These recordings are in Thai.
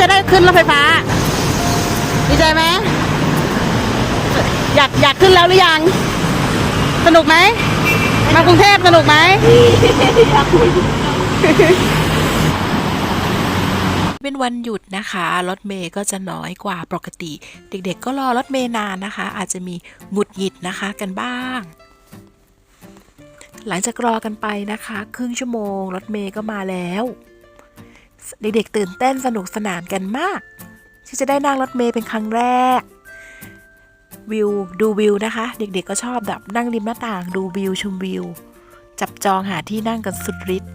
จไหมที่จะได้ขึ้นรถไฟฟ้า ดีใจไหมอยากอยากขึ้นแล้วหรือยัง สนุกไหมมากรุงเทพสนุกไหมเป็นวันหยุดนะคะรถเมย์ก็จะน้อยกว่าปกติ เด็กๆ ก็รอรถเมย์นานนะคะ อาจจะมีหงุดหงิดนะคะกันบ้าง หลังจากรอกันไปนะคะ ครึ่งชั่วโมงรถเมย์ก็มาแล้ว เด็กๆตื่นเต้นสนุกสนานกันมาก ที่จะได้นั่งรถเมย์เป็นครั้งแรก วิวดูวิวนะคะ เด็กๆก็ชอบแบบนั่งริมหน้าต่างดูวิวชมวิว จับจองหาที่นั่งกันสุดฤทธิ์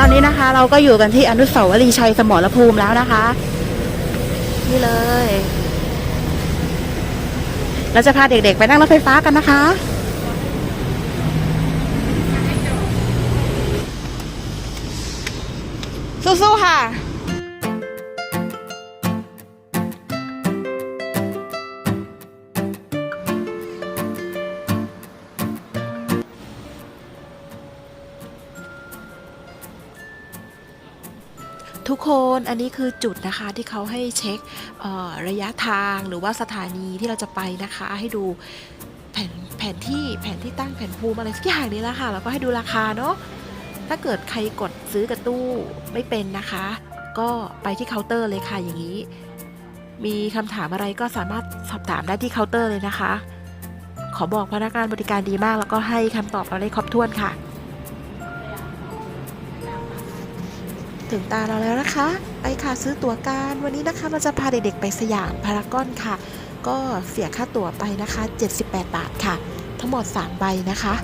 ตอนนี้นะคะ เราก็อยู่กันที่อนุสาวรีย์ชัยสมรภูมิแล้วนะคะ นี่เลย เราจะพาเด็กๆไปนั่งรถไฟฟ้ากันนะคะสู้ๆค่ะ ทุกคนอันนี้คือจุดนะคะที่เขาให้เช็คระยะทางหรือว่าสถานีที่เราจะไปนะคะ ให้ดูแผนแผนที่แผนที่ตั้งแผนภูมิอะไรสักอย่างนี้แหละค่ะแล้วก็ให้ดูราคาเนาะถ้าเกิดใครกดซื้อกับตู้ไม่เป็นนะคะ ก็ไปที่เคาน์เตอร์เลยค่ะอย่างนี้ มีคำถามอะไรก็สามารถสอบถามได้ที่เคาน์เตอร์เลยนะคะ ขอบอกพนักงานบริการดีมาก แล้วก็ให้คำตอบเราได้ครบถ้วนค่ะ ถึงตาเราแล้วนะคะไปค่ะซื้อตั๋วกันวันนี้นะคะเราจะพาเด็กๆไปสยามพารากอนค่ะ ก็เสียค่าตั๋วไปนะคะ 78 บาทค่ะ ทั้งหมด 3 ใบนะคะ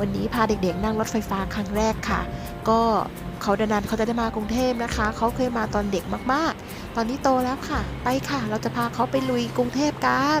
วันนี้พาเด็กๆ นั่งรถไฟฟ้าครั้งแรกค่ะ ก็เขาดานานเขาจะได้มากรุงเทพนะคะ เขาเคยมาตอนเด็กมากๆ ตอนนี้โตแล้วค่ะ ไปค่ะ เราจะพาเขาไปลุยกรุงเทพกัน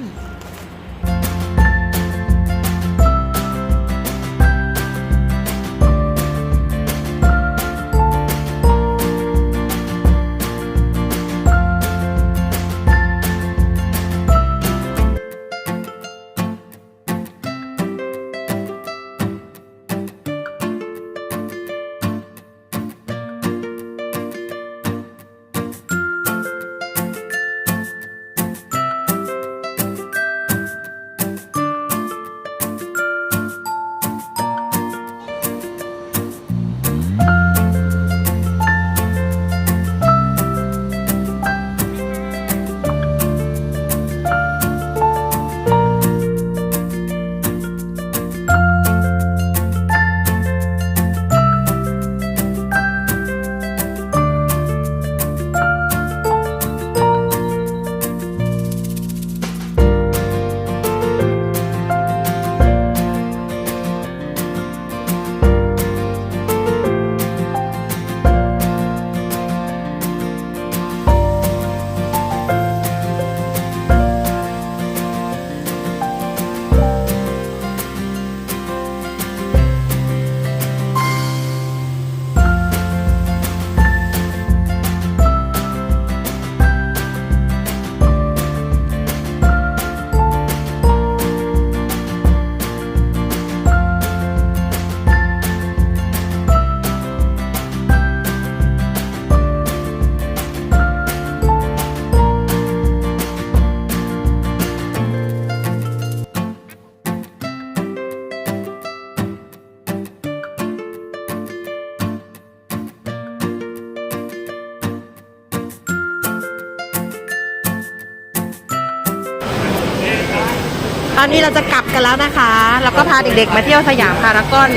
อนนี้เราจะกลับกันแล้วนะคะ แล้วก็พาเด็กๆ มาเที่ยวสยามพารากอน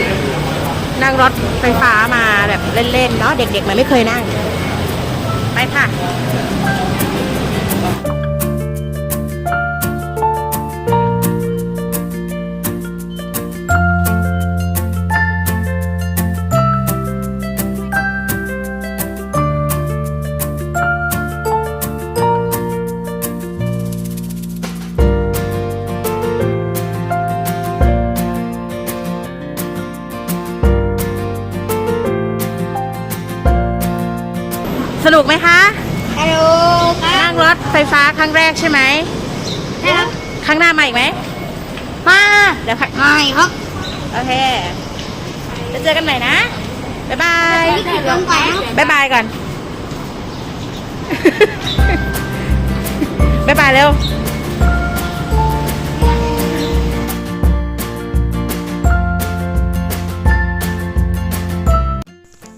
นั่งรถไฟฟ้ามาแบบเล่นๆเนาะเด็กๆมันไม่เคยนั่ง ไปค่ะ ฮัลโหลครันั่บงรถไฟฟ้าครั้งแรกใช่ไหมครับครั้งหน้ามาอีกไหมมาเดี๋ยวค่ะไม่ครับโอเคจะเจอกันใหม่นะบ๊ายบายนี่คือลงไปครับบ๊ายบายก่อน บ๊ายบายเร็ว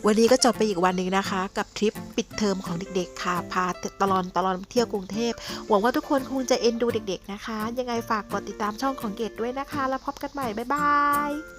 วันนี้ก็จบไปอีกวันหนึ่งนะคะ กับทริปปิดเทอมของเด็กๆ ค่ะ พาตลอนตลอนเที่ยวกรุงเทพ หวังว่าทุกคนคงจะเอ็นดูเด็กๆนะคะ ยังไงฝากกดติดตามช่องของเกดด้วยนะคะ แล้วพบกันใหม่ บ๊ายบาย